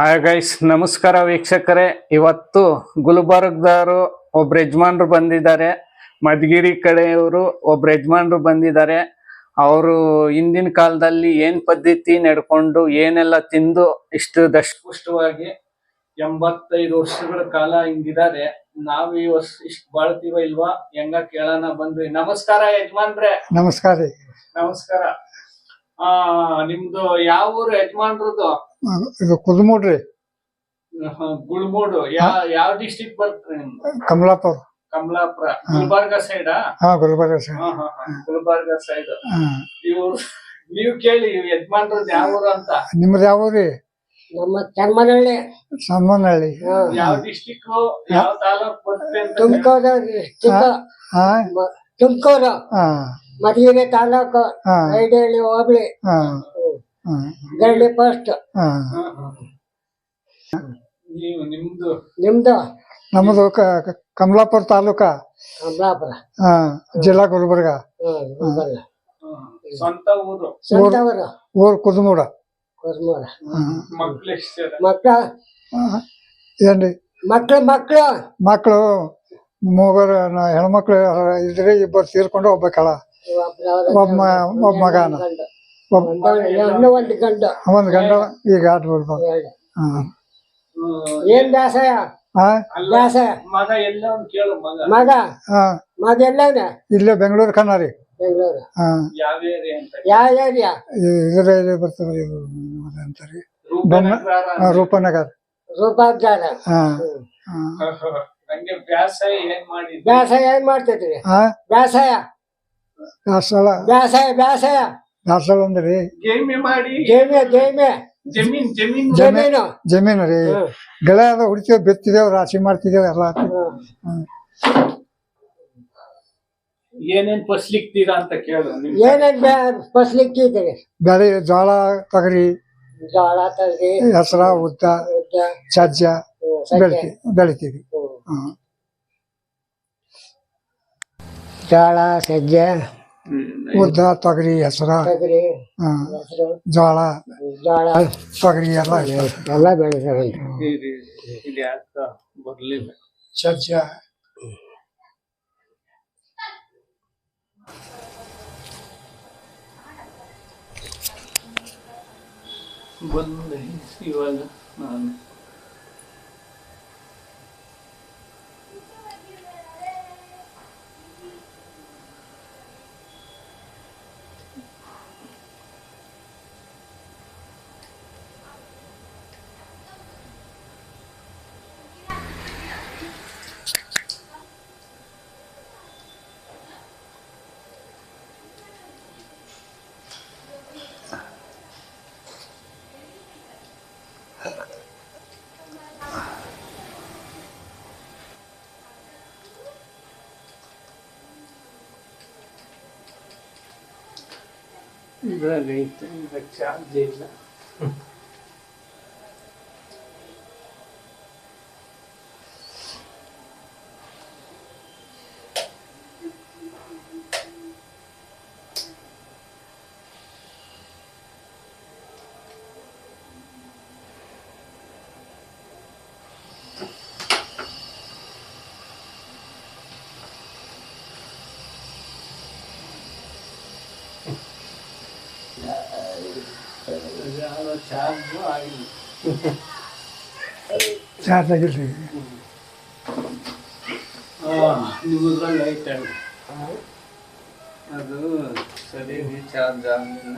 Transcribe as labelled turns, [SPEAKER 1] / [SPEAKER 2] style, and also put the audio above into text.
[SPEAKER 1] Hi guys ನಮಸ್ಕಾರ ವೀಕ್ಷಕರೇ. ಇವತ್ತು ಗುಲ್ಬರ್ಗದವರು ಒಬ್ರು ಯಜಮಾನ್ರು ಬಂದಿದ್ದಾರೆ. ಮಧುಗಿರಿ ಕಡೆಯವರು ಒಬ್ರು ಯಜಮಾನ್ರು ಬಂದಿದ್ದಾರೆ. ಅವರು ಹಿಂದಿನ ಕಾಲದಲ್ಲಿ ಏನ್ ಪದ್ಧತಿ ನಡ್ಕೊಂಡು ಏನೆಲ್ಲ ತಿಂದು ಇಷ್ಟು ದಷ್ಟಪುಷ್ಟವಾಗಿ ಎಂಬತ್ತೈದು ವರ್ಷಗಳ ಕಾಲ ಹಿಂಗಿದ್ದಾರೆ ನಾವ್ ಈ ವರ್ಷ ಇಷ್ಟ ಬಾಳ್ತೀವ ಇಲ್ವಾ ಹೆಂಗ ಕೇಳೋಣ ಬಂದ್ರಿ ನಮಸ್ಕಾರ ಯಜಮಾನ್ರೆ.
[SPEAKER 2] ನಮಸ್ಕಾರ.
[SPEAKER 1] ನಮಸ್ಕಾರ. ಆ ನಿಮ್ದು ಯಾವ ಊರು ಯಜಮಾನ್ರದ್ದು?
[SPEAKER 2] ಇದು ಕುದಮೂಡ್ರಿ
[SPEAKER 1] ಹ, ಗುಳ್ಮೂಡು ಯಾವ ಡಿಸ್ಟಿಕ್ ಬರ್ತದೆ
[SPEAKER 2] ಕಮಲಾಪುರ.
[SPEAKER 1] ಕಮಲಾಪುರ. ಗುಲ್ಬರ್ಗ ಸೈಡ್
[SPEAKER 2] ಹಾ ಗುಲ್ಬರ್ಗ ಸರ್
[SPEAKER 1] ಗುಲ್ಬರ್ಗ ಸೈಡ್
[SPEAKER 2] ಹಾ.
[SPEAKER 1] ಇವ್ರು ನೀವ್ ಕೇಳಿ ಯಜಮಾನ್ರದ್ ಯಾವ ಊರು ಅಂತ.
[SPEAKER 2] ನಿಮ್ದು ಯಾವ ರೀ?
[SPEAKER 3] ನಮ್ಮ ಚರ್ಮನಹಳ್ಳಿ
[SPEAKER 2] ಸಮ್ಮನಹಳ್ಳಿ
[SPEAKER 1] ಯಾವ ಡಿಸ್ಟಿಕ್ ಯಾವ ತಾಲೂಕ್ ಬರುತ್ತೆ ಅಂತ
[SPEAKER 3] ತುಮಕೂರು ತುಮಕೂರು.
[SPEAKER 2] ಹಾ.
[SPEAKER 3] ಮಧುಗಿರಿ ತಾಲೂಕು
[SPEAKER 2] ಹಾ.
[SPEAKER 3] ಐಡಹಳ್ಳಿ ಹೋಬಳಿ.
[SPEAKER 2] ಹಾ.
[SPEAKER 1] ಫಸ್ಟ್ ನಿಮ್ದು?
[SPEAKER 3] ನಿಮ್ದು?
[SPEAKER 2] ನಮ್ಮದು ಕ- ಕ- ಕಮಲಾಪುರ ತಾಲೂಕ.
[SPEAKER 3] ಕಮಲಾಪುರ.
[SPEAKER 2] ಹಾ ಜಿಲ್ಲಾ ಗುಲ್ಬರ್ಗ.
[SPEAKER 1] ಸ್ವಂತ ಊರು?
[SPEAKER 3] ಸ್ವಂತ ಊರು.
[SPEAKER 2] ಊರು. ಕುದುಮೂಡ ಹಾ. ಏನ್ರಿ?
[SPEAKER 3] ಮಕ್ಳು ಮಕ್ಳು
[SPEAKER 2] ಮಕ್ಕಳು ಮೂವರು ಹೆಣ್ಮಕ್ಳು ಇದ್ರೆ ಇಬ್ಬರು ತೀರ್ಕೊಂಡು ಒಬ್ಬ ಕಳ ಒಬ್ಬ ಒಬ್ಬ ಮಗನ.
[SPEAKER 3] ಒಂದು ಗಂಡು.
[SPEAKER 2] ಒಂದು ಗಂಡ ಈಗ ಆಟ ಬಿಡ್ಬೋದು
[SPEAKER 3] ಏನ್ ಬೇಸಾಯ
[SPEAKER 2] ಹಾ
[SPEAKER 1] ಅಲ್ಲ
[SPEAKER 3] ಬೇಸಾಯ
[SPEAKER 1] ಮಗ ಎಲ್ಲ ಕೇಳು ಮಗ.
[SPEAKER 3] ಮಗ?
[SPEAKER 2] ಹಾ.
[SPEAKER 3] ಮಗ ಎಲ್ಲವನ?
[SPEAKER 2] ಇಲ್ಲೇ ಬೆಂಗಳೂರು ಕಣ್ಣಾರಿ.
[SPEAKER 3] ಬೆಂಗಳೂರು.
[SPEAKER 2] ಹಾ.
[SPEAKER 1] ಯಾವ ಏರಿಯಾ ಅಂತ
[SPEAKER 3] ಯಾವ ಏರಿಯಾ?
[SPEAKER 2] ಬರ್ತದೆ ಅಂತಾರೆ
[SPEAKER 1] ರೂಪನಗರ. ಹಂಗೆ ವ್ಯಾಸಾಯ ಏನ್ ಮಾಡಿದ್ರಿ?
[SPEAKER 3] ಬೇಸಾಯ ಬ್ಯಾಸಾಯ ಬ್ಯಾಸಾಯ
[SPEAKER 2] ಹಾ ದಾಸಳ ಅಂದ್ರಿ
[SPEAKER 1] ಮಾಡಿ.
[SPEAKER 3] ಜೇಮೆ ಜೇಮೆ.
[SPEAKER 1] ಜಮೀನ್ ಜಮೀನ್.
[SPEAKER 3] ಜಮೀನು.
[SPEAKER 2] ಜಮೀನು ರೀ. ಗೆಳೆ ಅದ ಹುಡ್ತೇವ್ ಬಿತ್ತಿದೇವ್ ರಾಶಿ ಮಾಡ್ತಿದೇವ್ ಎಲ್ಲ.
[SPEAKER 1] ಏನೇನ್ ಫಸ್ಲಿಕ್ತೀರಾ ಅಂತ ಕೇಳು ನಿಮ್
[SPEAKER 3] ಏನೇನ್ ಬೇ- ಫಸ್ಲಿಕ್ಕಿದ್ರಿ
[SPEAKER 2] ಬೆಳೆ ಜೋಳ ತೊಗರಿ
[SPEAKER 3] ಜೋಳ ತಗರಿ
[SPEAKER 2] ಹೆಸರ ಉದ್ದ ಸಜ್ಜ. ಬೆಳಿತೀವಿ. ಬೆಳಿತೀವಿ.
[SPEAKER 3] ಜೋಳ ಸಜ್ಜೆ.
[SPEAKER 2] ಉದ್ದ ತೊಗರಿ ಹೆಸರ
[SPEAKER 3] ತಗರಿ
[SPEAKER 2] ಹ್ಮ್.
[SPEAKER 3] ಹೆಸರು
[SPEAKER 2] ಜೋಳ
[SPEAKER 3] ಜೋಳ
[SPEAKER 2] ತೊಗರಿ ಎಲ್ಲ ಇರ್ತದೆ.
[SPEAKER 3] ಎಲ್ಲ ಬೆಳಿತಾರೆ
[SPEAKER 1] ಇದು ಇದು ಯಾಕ ಬರ್ಲಿಲ್ಲ
[SPEAKER 2] ಸಜ್ಜ
[SPEAKER 1] ಬಂದೆ ಇವಾಗ ನಾನು Braga, então, vai tirar dele, né? Charge ಆಗಿಲ್ಲ
[SPEAKER 2] ಚಾರ್ಜ್ ಆಗಿಲ್ರಿ
[SPEAKER 1] ನಿಮ್ಮದ್ರಲ್ಲಿ ಐತೆ ಅದು ಸರಿಯಾಗಿ ಚಾರ್ಜ್ ಆಗಲಿಲ್ಲ